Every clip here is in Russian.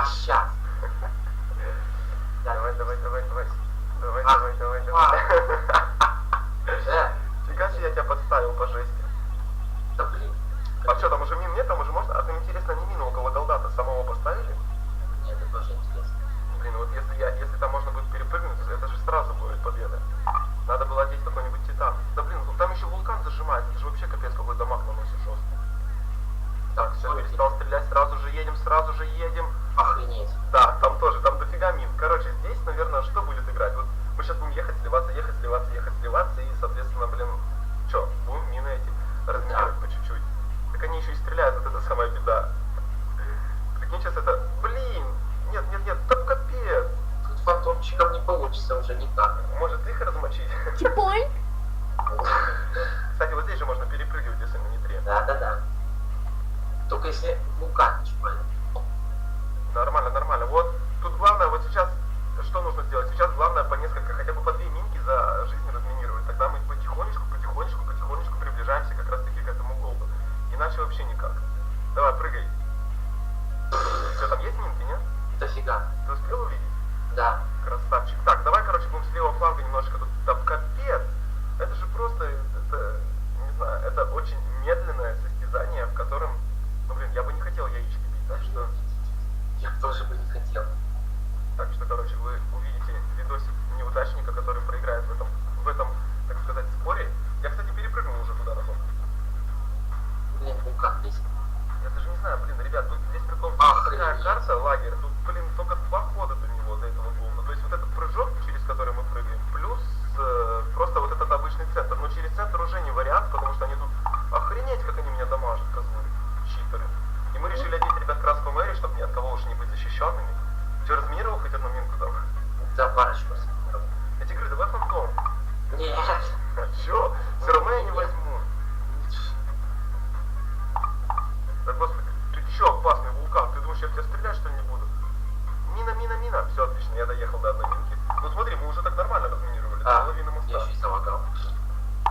прощаться. Давай, давай, давай, давай. Давай, а, давай, давай, а. давай. Фига себе я тебя подставил по жести. Да блин. А что, там уже если ну, бука. Типа, нормально, нормально. Вот тут главное, вот сейчас что нужно сделать? Сейчас главное по несколько, хотя бы по опасный вулкан. Ты думаешь, я в тебя стрелять что ли не буду? Мина, мина, мина. Все, отлично, я доехал до одной минки. Ну смотри, мы уже так нормально разминировали. А, до половины моста. Я еще и самокал.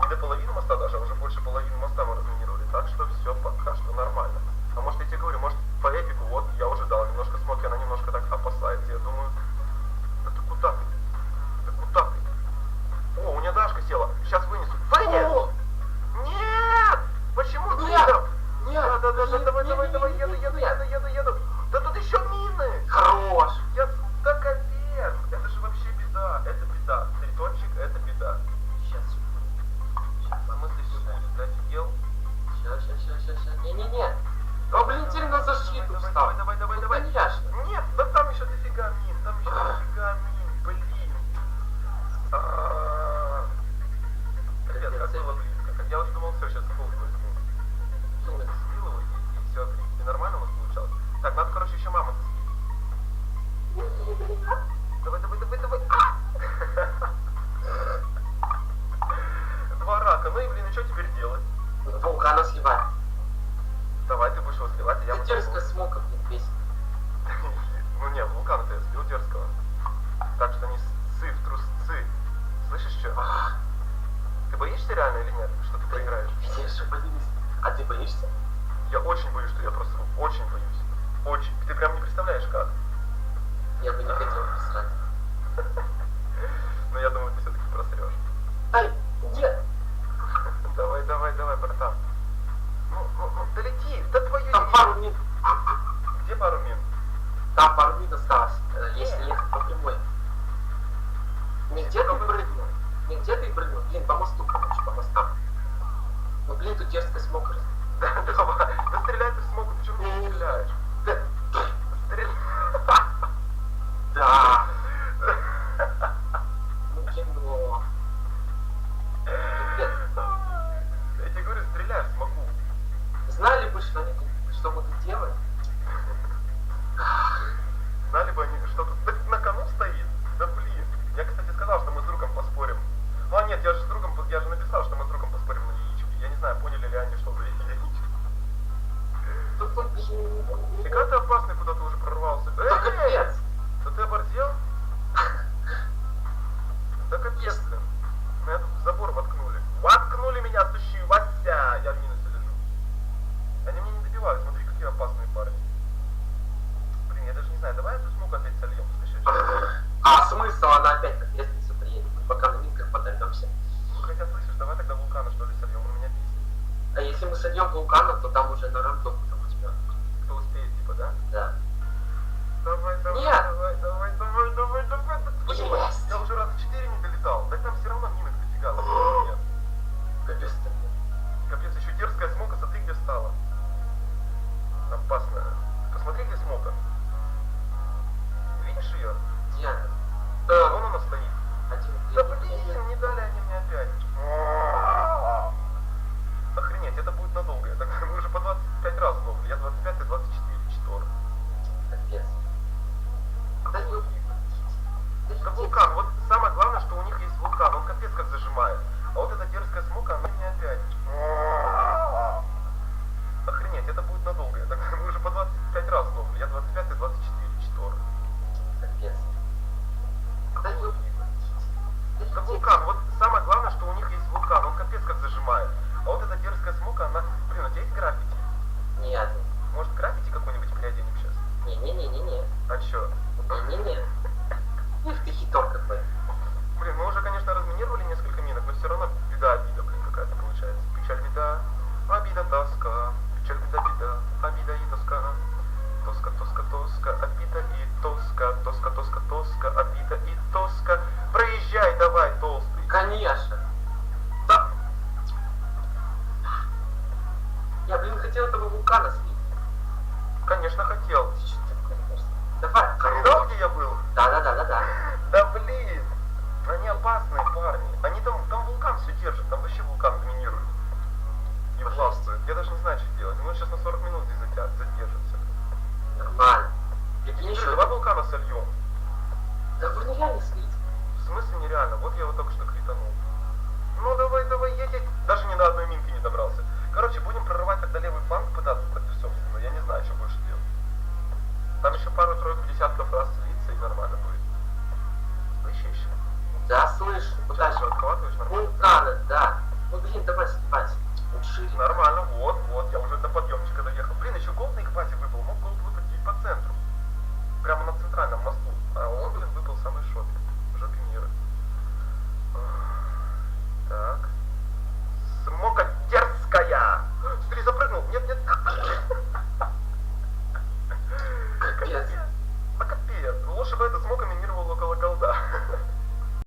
Не до половины моста даже, а уже больше половины моста мы разминировали. Так что все пока что нормально. А может я тебе говорю, может що співати я буду. блин, где ты прыгнул? Блин, по мосту, короче, по мостам. Ну, блин, тут дерзко смог. Да, да, да Да ты в смог, почему не стреляешь? because of